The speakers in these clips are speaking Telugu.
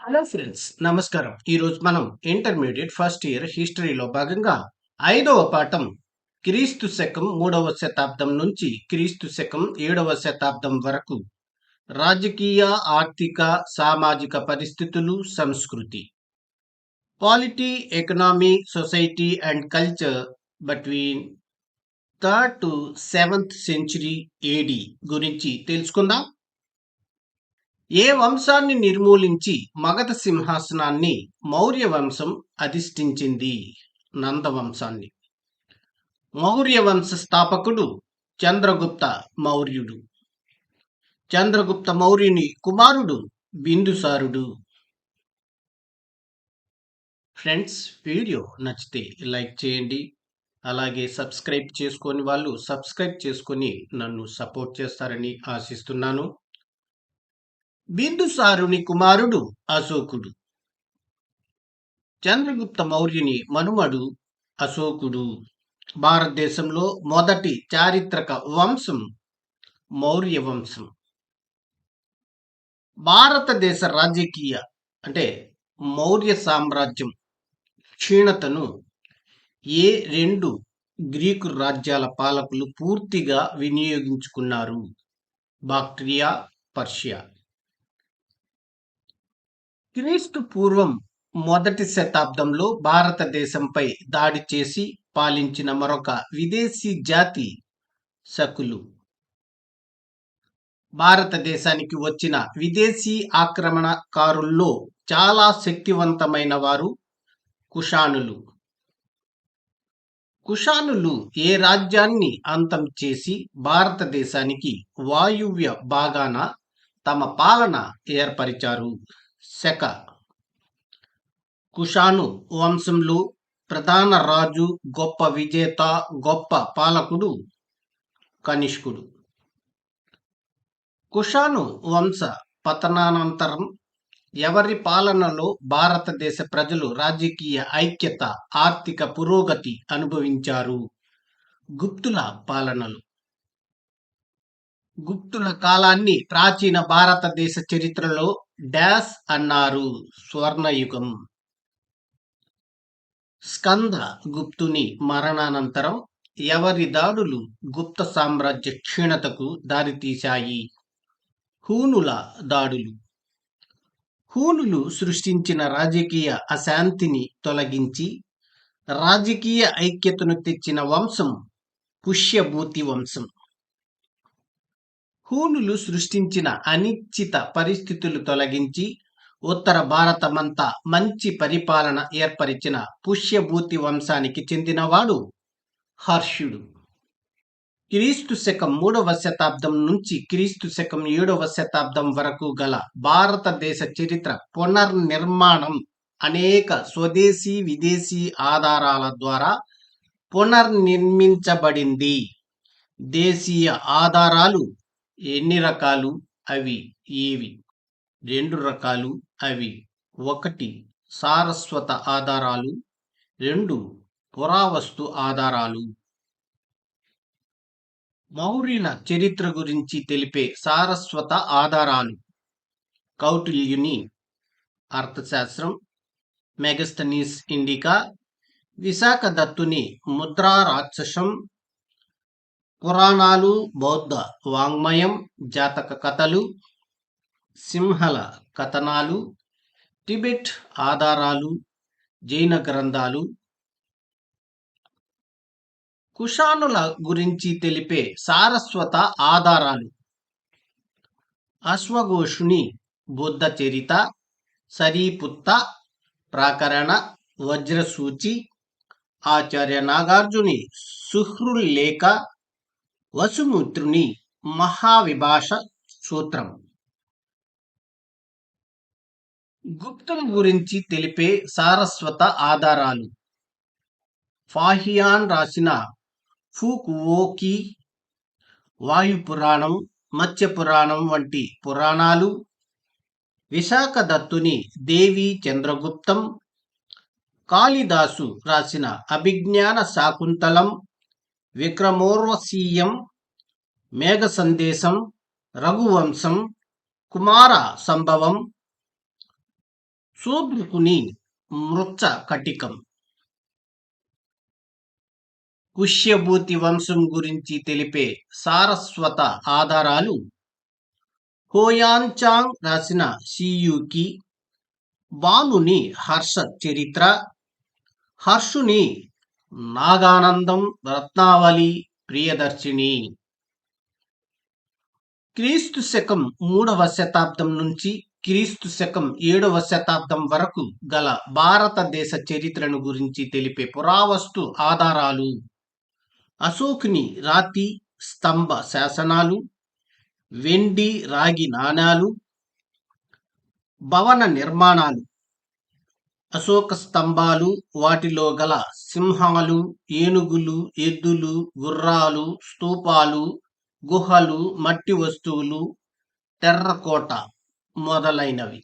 హలో ఫ్రెండ్స్ నమస్కారం. ఈరోజు మనం ఇంటర్మీడియట్ ఫస్ట్ ఇయర్ హిస్టరీలో భాగంగా ఐదవ పాఠం క్రీస్తు శకం మూడవ శతాబ్దం నుంచి క్రీస్తు శకం ఏడవ శతాబ్దం వరకు రాజకీయ ఆర్థిక సామాజిక పరిస్థితులు సంస్కృతి. Polity economy society and culture between third to seventh century AD గురించి తెలుసుకుందాం. ఏ వంశాన్ని నిర్మూలించి మగధ సింహాసనాన్ని మౌర్య వంశం అధిష్ఠించింది? నందవంశాన్ని. మౌర్య వంశ స్థాపకుడు చంద్రగుప్త మౌర్యుడు. చంద్రగుప్త మౌర్యుని కుమారుడు బిందుసారుడు. ఫ్రెండ్స్ వీడియో నచ్చితే లైక్ చేయండి. అలాగే సబ్స్క్రైబ్ చేసుకొని వాళ్ళు సబ్స్క్రైబ్ చేసుకొని నన్ను సపోర్ట్ చేస్తారని ఆశిస్తున్నాను. బిందుసారుని కుమారుడు అశోకుడు. చంద్రగుప్త మౌర్యుని మనుమడు అశోకుడు. భారతదేశంలో మొదటి చారిత్రక వంశం మౌర్య వంశం. భారతదేశ రాజకీయ అంటే మౌర్య సామ్రాజ్యం క్షీణతను ఏ రెండు గ్రీకు రాజ్యాల పాలకులు పూర్తిగా వినియోగించుకున్నారు? Bactria Persia. క్రీస్తు పూర్వం మొదటి శతాబ్దంలో భారతదేశంపై దాడి చేసి పాలించిన మరొక విదేశీ జాతి శకులు. భారతదేశానికి వచ్చిన విదేశీ ఆక్రమణకారుల్లో చాలా శక్తివంతమైన వారు కుషానులు కుషానులు ఏ రాజ్యాన్ని అంతం చేసి భారతదేశానికి వాయువ్య భాగాన తమ పాలన ఏర్పరిచారు? శక. కుషాను వంశంలో ప్రధాన రాజు గొప్ప విజేత గొప్ప పాలకుడు కనిష్కుడు. కుషాను వంశ పతనానంతరం ఎవరి పాలనలో భారతదేశ ప్రజలు రాజకీయ ఐక్యత ఆర్థిక పురోగతి అనుభవించారు? గుప్తుల పాలనలు. గుప్తుల కాలాన్ని ప్రాచీన భారతదేశ చరిత్రలో డాష్ అన్నారు స్వర్ణయుగం. స్కంద గుప్తుని మరణానంతరం ఎవరి దాడులు గుప్త సామ్రాజ్య క్షీణతకు దారితీశాయి? హూనుల దాడులు. హూనులు సృష్టించిన రాజకీయ అశాంతిని తొలగించి రాజకీయ ఐక్యతను తెచ్చిన వంశం పుష్యభూతి వంశం. హూనులు సృష్టించిన అనిశ్చిత పరిస్థితులు తొలగించి ఉత్తర భారతమంతా మంచి పరిపాలన ఏర్పరిచిన పుష్యభూతి వంశానికి చెందినవాడు హర్షుడు. క్రీస్తు శకం మూడవ శతాబ్దం నుంచి క్రీస్తు శకం ఏడవ శతాబ్దం వరకు గల భారతదేశ చరిత్ర పునర్నిర్మాణం అనేక స్వదేశీ విదేశీ ఆధారాల ద్వారా పునర్నిర్మించబడింది. దేశీయ ఆధారాలు ఎన్ని రకాలు అవి? ఏవి? రెండు రకాలు అవి. ఒకటి సారస్వత ఆధారాలు. రెండు పురావస్తు ఆధారాలు. మౌర్యుల చరిత్ర గురించి తెలిపే సారస్వత ఆధారాలు. కౌటిల్యుని అర్థశాస్త్రం. Megasthenes Indica. విశాఖ దత్తుని ముద్రా రాక్షసం. పురాణాలు బౌద్ధ వాంగ్మయం జాతక కథలు సింహల కథనాలు టిబెట్ ఆధారాలు జైన గ్రంథాలు. కుషానుల గురించి తెలిపే సారస్వత ఆధారాలు. అశ్వఘోషుని బుద్ధ చరిత సరీపుత్త ప్రాకరణ వజ్రసూచి ఆచార్య నాగార్జుని సుహృల్లేఖ వసుమిత్రుని మహావిభాష సూత్రం. గుప్తం గురించి తెలిపే సారస్వత ఆధారాలు. ఫాహియాన్ రాసిన ఫూకువోకి వాయు పురాణం పురాణం వంటి పురాణాలు. విశాఖ దత్తుని దేవి చంద్రగుప్తం. కాళిదాసు రాసిన అభిజ్ఞాన శాకుంతలం. విక్రమోర్వశీయం మేఘ సందేశం రఘువంశం కుమార సంభవం శూద్రుకుని మృచ్చ కటికం కుష్యభూతి వంశం గురించి తెలిపే సారస్వత ఆధారాలు హోయాన్చాంగ్ రాసిన సియుకి బాలుని హర్ష చరిత్ర హర్షుని నాగానందం రత్నావళి ప్రియదర్శిని. క్రీస్తు శకం మూడవ శతాబ్దం నుంచి క్రీస్తు శకం ఏడవ శతాబ్దం వరకు గల భారతదేశ చరిత్రను గురించి తెలిపే పురావస్తు ఆధారాలు. అశోకుని రాతి స్తంభ శాసనాలు వెండి రాగి నాణాలు భవన నిర్మాణాలు అశోక స్తంభాలు వాటిలో గల సింహాలు ఏనుగులు ఎద్దులు గుర్రాలు స్తూపాలు గుహలు మట్టి వస్తువులు టెర్రకోట మొదలైనవి.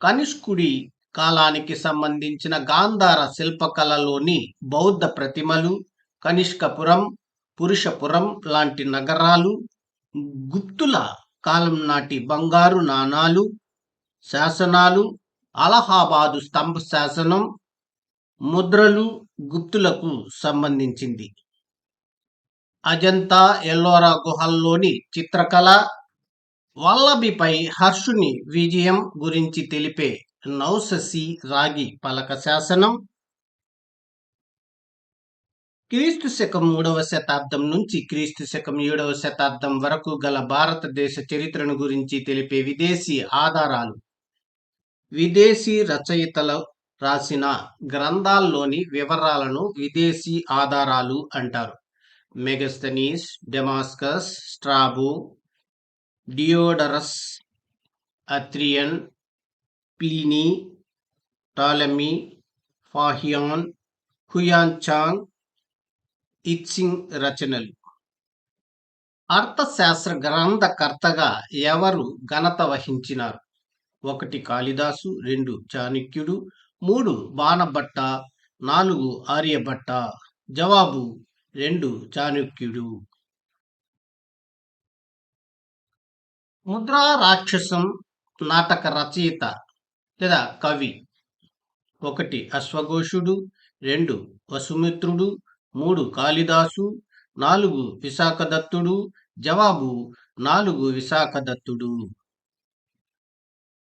కనిష్కుడి కాలానికి సంబంధించిన గాంధార శిల్పకళలోని బౌద్ధ ప్రతిమలు కనిష్కపురం పురుషపురం లాంటి నగరాలు గుప్తుల కాలం నాటి బంగారు నాణాలు శాసనాలు అలహాబాదు స్తంభ శాసనం ముద్రలు గుప్తులకు సంబంధించింది. అజంతా ఎల్లోరా గుహల్లోని చిత్రకళ వల్లభిపై హర్షుని విజయం గురించి తెలిపే నౌససి రాగి పలక శాసనం క్రీస్తు శకం మూడవ శతాబ్దం నుంచి క్రీస్తు శకం ఏడవ శతాబ్దం వరకు గల భారతదేశ చరిత్రను గురించి తెలిపే విదేశీ ఆధారాలు. విదేశీ రచయితలు రాసిన గ్రంథాల్లోని వివరాలను విదేశీ ఆధారాలు అంటారు. Megasthenes Damascus Strabo Diodorus Arrian Pliny Ptolemy Fahien Hiuen Tsang Itsing రచనలు. అర్థశాస్త్ర గ్రంథకర్తగా ఎవరు ఘనత వహించినారు? ఒకటి కాళిదాసు రెండు చాణక్యుడు మూడు బాణభట్ట నాలుగు ఆర్యభట్ట. జవాబు రెండు చాణక్యుడు. ముద్రా రాక్షసం నాటక రచయిత లేదా కవి. ఒకటి అశ్వఘోషుడు రెండు వసుమిత్రుడు మూడు కాళిదాసు నాలుగు విశాఖదత్తుడు. జవాబు నాలుగు విశాఖదత్తుడు.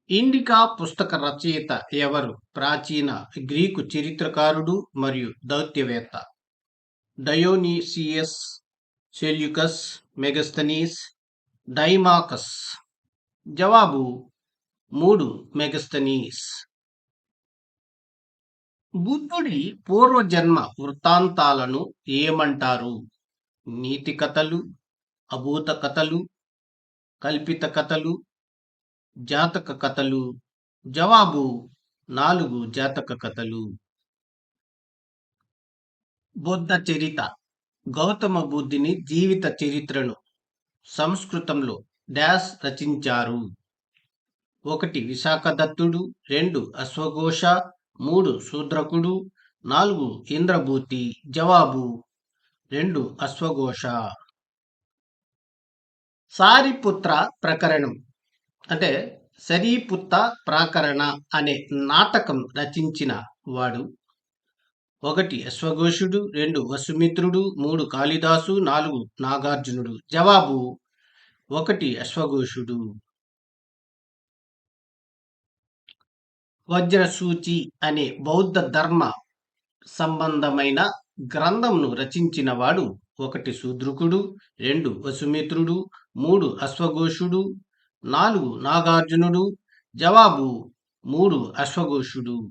ఇండికా పుస్తక రచయిత ఎవరు? ప్రాచీన గ్రీకు చరిత్రకారుడు మరియు దౌత్యవేత్త. డయోనీసియస్ సెల్యుకస్ మెగస్తనీస్ డైమాకస్. జవాబు మూడు మెగస్తనీస్ బుద్ధుడి పూర్వజన్మ వృత్తాంతాలను ఏమంటారు? నీతి కథలు అభూత కథలు కల్పిత కథలు జాతక కథలు. జవాబు నాలుగు జాతక కథలు. బుద్ధ చరిత. గౌతమ బుద్ధిని జీవిత చరిత్రను సంస్కృతంలో డాష్ రచించారు. ఒకటి విశాఖదత్తుడు రెండు అశ్వఘోష మూడు శూద్రకుడు నాలుగు ఇంద్రభూతి. జవాబు రెండు అశ్వఘోష. సారిపుత్ర ప్రకరణం. అంటే సరీపుత్త ప్రాకరణ అనే నాటకం రచించిన వాడు. ఒకటి అశ్వఘోషుడు రెండు వసుమిత్రుడు మూడు కాళిదాసు నాలుగు నాగార్జునుడు. జవాబు ఒకటి అశ్వఘోషుడు. వజ్రసూచి అనే బౌద్ధ ధర్మ సంబంధమైన గ్రంథంను రచించిన వాడు ఒకటి శూద్రుకుడు రెండు వసుమిత్రుడు మూడు అశ్వఘోషుడు నాలుగు నాగార్జునుడు జవాబు మూడు అశ్వఘోషుడు.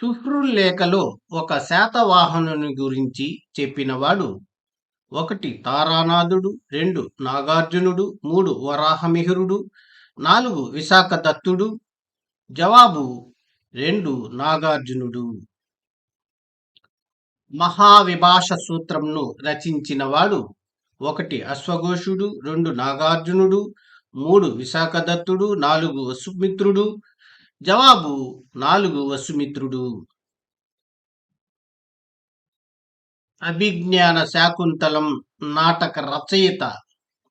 సుహృలేఖలో ఒక శాతవాహనుని గురించి చెప్పినవాడు ఒకటి తారానాథుడు రెండు నాగార్జునుడు మూడు వరాహమిహిరుడు నాలుగు విశాఖ దత్తుడు జవాబు రెండు నాగార్జునుడు. మహావిభాష సూత్రంను రచించినవాడు ఒకటి అశ్వఘోషుడు రెండు నాగార్జునుడు మూడు విశాఖదత్తుడు నాలుగు వసుమిత్రుడు. జవాబు నాలుగు వసుమిత్రుడు. అభిజ్ఞాన శాకుంతలం నాటక రచయిత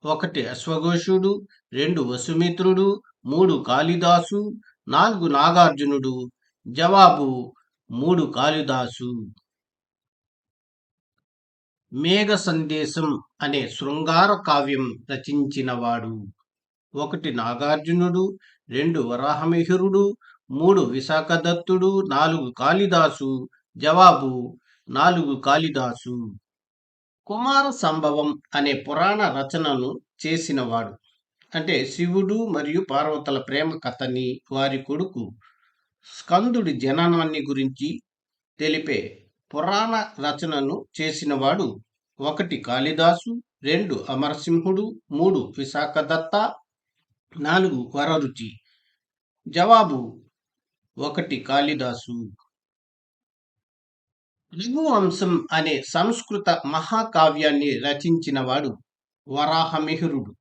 ఒకటి అశ్వఘోషుడు రెండు వసుమిత్రుడు మూడు కాళిదాసు నాలుగు నాగార్జునుడు. జవాబు మూడు కాళిదాసు. మేఘ సందేశం అనే శృంగార కావ్యం రచించినవాడు. ఒకటి నాగార్జునుడు రెండు వరాహమిహిరుడు మూడు విశాఖదత్తుడు నాలుగు కాళిదాసు. జవాబు నాలుగు కాళిదాసు. కుమార సంభవం అనే పురాణ రచనను చేసినవాడు. అంటే శివుడు మరియు పార్వతుల ప్రేమ కథని వారి కొడుకు స్కందుడి జననాన్ని గురించి తెలిపే పురాణ రచనను చేసినవాడు. ఒకటి కాళిదాసు రెండు అమరసింహుడు మూడు విశాఖదత్త నాలుగు వరరుచి. జవాబు ఒకటి కాళిదాసు. రఘువంశం అనే సంస్కృత మహాకావ్యాన్ని రచించినవాడు వరాహమిహిరుడు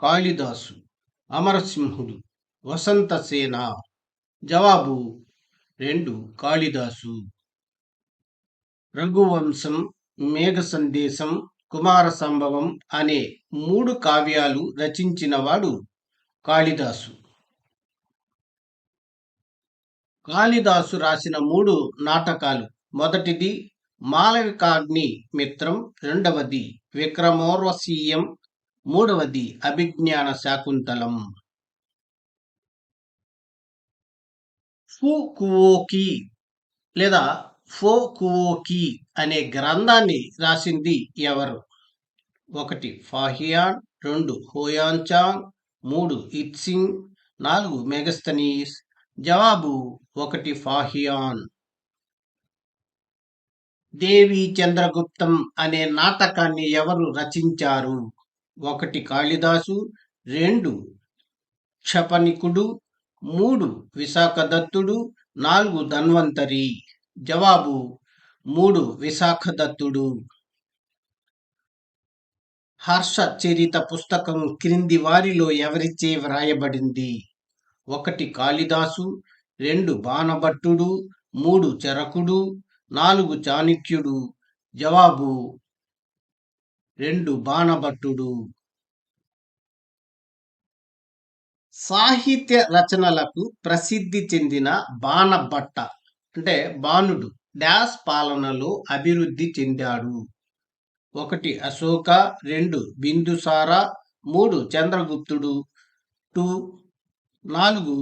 కాళిదాసు అమరసింహుడు వసంతసేన జవాబు రెండు కాళిదాసు. రఘువంశం మేఘ సందేశం కుమార సంభవం అనే మూడు కావ్యాలు రచించినవాడు కాళిదాసు. కాళిదాసు రాసిన మూడు నాటకాలు. మొదటిది మాలవికాగ్ని మిత్రం రెండవది విక్రమోర్వశీయం మూడవది అభిజ్ఞాన శాకుంతలం. ఫుకువోకి లేదా ఫోకువోకి అనే గ్రంథాన్ని రాసింది ఎవరు? ఒకటి ఫాహియాన్ రెండు హోయాన్చాంగ్ మూడు ఇత్సింగ్ నాలుగు మెగస్తనీస్ జవాబు ఒకటి ఫాహియాన్. దేవి చంద్రగుప్తం అనే నాటకాన్ని ఎవరు రచించారు? ఒకటి కాళిదాసు రెండు క్షపణికుడు మూడు విశాఖదత్తుడు నాలుగు ధన్వంతరి. జవాబు మూడు విశాఖదత్తుడు. హర్ష చరిత పుస్తకం క్రింది వారిలో ఎవరిచే వ్రాయబడింది? ఒకటి కాళిదాసు రెండు బాణభట్టుడు మూడు చరకుడు నాలుగు చాణిక్యుడు. జవాబు రెండు బాణభట్టుడు. సాహిత్య రచనలకు ప్రసిద్ధి చెందిన బాణభట్ట. అంటే బాణుడు డాస్ పాలనలో అభివృద్ధి చెందాడు. ఒకటి అశోక రెండు బిందుసార మూడు చంద్రగుప్తుడు టూ నాలుగు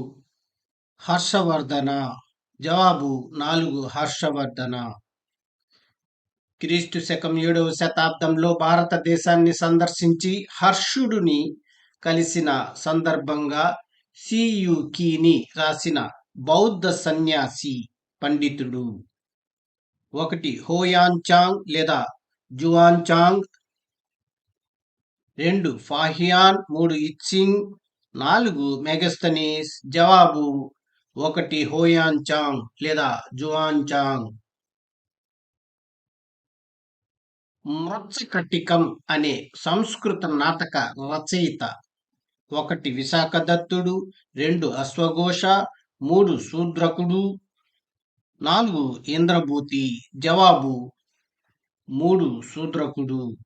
హర్షవర్ధన జవాబు నాలుగు హర్షవర్ధన. క్రీస్తు శకం ఏడవ శతాబ్దంలో భారతదేశాన్ని సందర్శించి హర్షుడుని కలిసిన సందర్భంగా సియుకీని రాసిన బౌద్ధ సన్యాసి పండితుడు. ఒకటి హోయాన్ చాంగ్ లేదా జువాన్ చాంగ్. రెండు ఫాహియాన్. మూడు ఇచ్చింగ్. నాలుగు మెగస్తనీస్ జవాబు ఒకటి హోయాన్ చాంగ్ లేదా జువాన్ చాంగ్. మృత్సకటికం అనే సంస్కృత నాటక రచయిత. ఒకటి విశాఖదత్తుడు. రెండు అశ్వఘోష. మూడు శూద్రకుడు. నాలుగు ఇంద్రభూతి జవాబు మూడు శూద్రకుడు.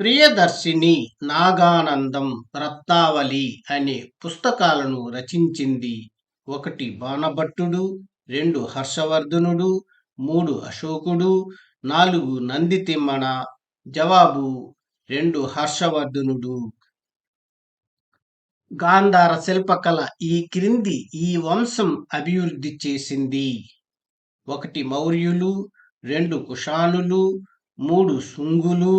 ప్రియదర్శిని నాగానందం రత్తావళి అనే పుస్తకాలను రచించింది ఒకటి బాణభట్టుడు రెండు హర్షవర్ధనుడు మూడు అశోకుడు నాలుగు నందితిమ్మణ జవాబు రెండు హర్షవర్ధనుడు. గాంధార శిల్పకళ ఈ క్రింది ఈ వంశం అభివృద్ధి చేసింది. ఒకటి మౌర్యులు రెండు కుషానులు మూడు శుంగులు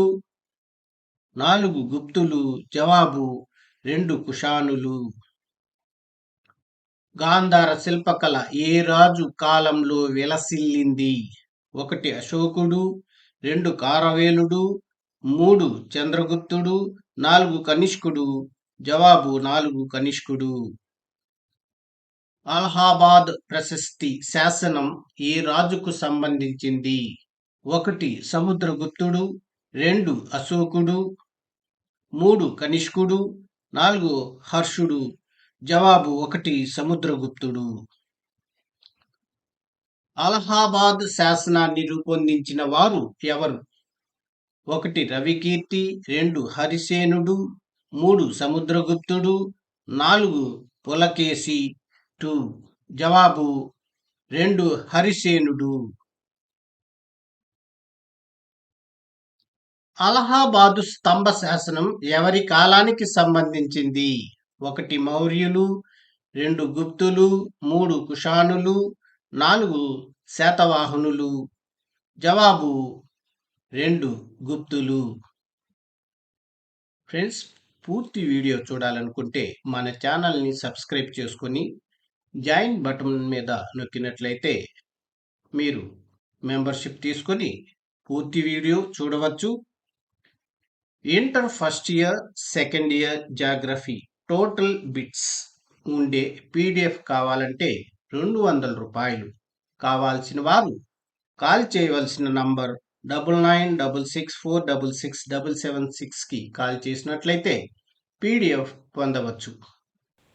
నాలుగు గుప్తులు జవాబు రెండు కుషానులు గాంధార శిల్పకళ ఏ రాజు కాలంలో విలసిల్లింది? ఒకటి అశోకుడు రెండు కారవేలుడు మూడు చంద్రగుప్తుడు నాలుగు కనిష్కుడు జవాబు నాలుగు కనిష్కుడు. అలహాబాద్ ప్రశస్తి శాసనం ఏ రాజుకు సంబంధించింది. ఒకటి సముద్రగుప్తుడు. రెండు అశోకుడు. మూడు కనిష్కుడు. నాలుగు హర్షుడు. జవాబు ఒకటి సముద్రగుప్తుడు. అలహాబాద్ శాసనాన్ని రూపొందించిన వారు ఎవరు? ఒకటి రవికీర్తి. రెండు హరిసేనుడు. మూడు సముద్రగుప్తుడు నాలుగు పులకేసి టూ జవాబు రెండు హరిసేనుడు. అలహాబాదు స్తంభ శాసనం ఎవరి కాలానికి సంబంధించింది? ఒకటి మౌర్యులు రెండు గుప్తులు మూడు కుషానులు నాలుగు శాతవాహనులు. జవాబు రెండు గుప్తులు. ఫ్రెండ్స్ పూర్తి వీడియో చూడాలనుకుంటే మన ఛానల్ని సబ్స్క్రైబ్ చేసుకొని జాయిన్ బటన్ మీద నొక్కినట్లయితే మీరు మెంబర్షిప్ తీసుకొని పూర్తి వీడియో చూడవచ్చు. Inter first year second year geography total bits ఉండే పీడిఎఫ్ కావాలంటే రెండు వందల రూపాయలు కావాల్సిన వారు కాల్ చేయవలసిన number double nine double six four double six double seven సిక్స్కి కాల్ చేసినట్లయితే పీడిఎఫ్ పొందవచ్చు.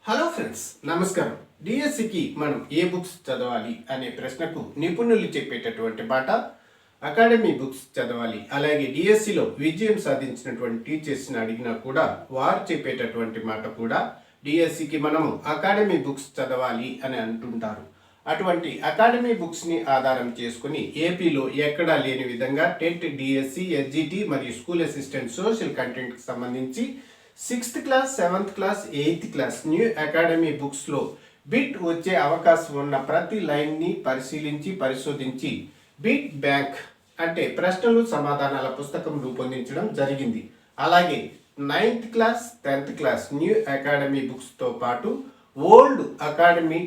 హలో ఫ్రెండ్స్ నమస్కారం. డిఎస్సికి మనం ఏ బుక్స్ చదవాలి అనే ప్రశ్నకు నిపుణులు చెప్పేటటువంటి మాట అకాడమీ బుక్స్ చదవాలి అలాగే డిఎస్సిలో విజయం సాధించినటువంటి టీచర్స్ని అడిగినా కూడా వారు చెప్పేటటువంటి మాట కూడా డిఎస్సికి మనము అకాడమీ బుక్స్ చదవాలి అని అంటుంటారు. అటువంటి అకాడమీ బుక్స్ని ఆధారం చేసుకుని ఏపీలో ఎక్కడా లేని విధంగా టెట్ డిఎస్సి ఎస్జిటి మరియు స్కూల్ అసిస్టెంట్ సోషల్ కంటెంట్కి సంబంధించి sixth class seventh class eighth class new academy బుక్స్లో బిట్ వచ్చే అవకాశం ఉన్న ప్రతి లైన్ని పరిశీలించి పరిశోధించి బిట్ బ్యాంక్ అంటే ప్రశ్నలు సమాధానాల పుస్తకం రూపొందించడం జరిగింది. అలాగే ninth class tenth class new academy బుక్స్తో పాటు ఓల్డ్ అకాడమీ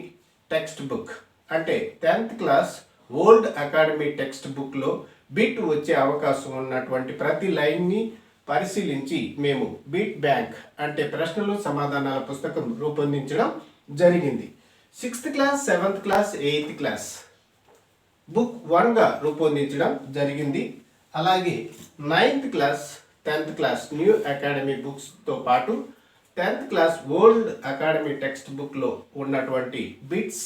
టెక్స్ట్ బుక్ అంటే tenth class old academy text బుక్లో బిట్ వచ్చే అవకాశం ఉన్నటువంటి ప్రతి లైన్ని పరిశీలించి మేము బిట్ బ్యాంక్ అంటే ప్రశ్నలు సమాధానాల పుస్తకం రూపొందించడం జరిగింది. Sixth class seventh class eighth class book వన్గా రూపొందించడం జరిగింది. అలాగే ninth class tenth class new academy బుక్స్తో పాటు tenth class old academy text బుక్లో ఉన్నటువంటి బిట్స్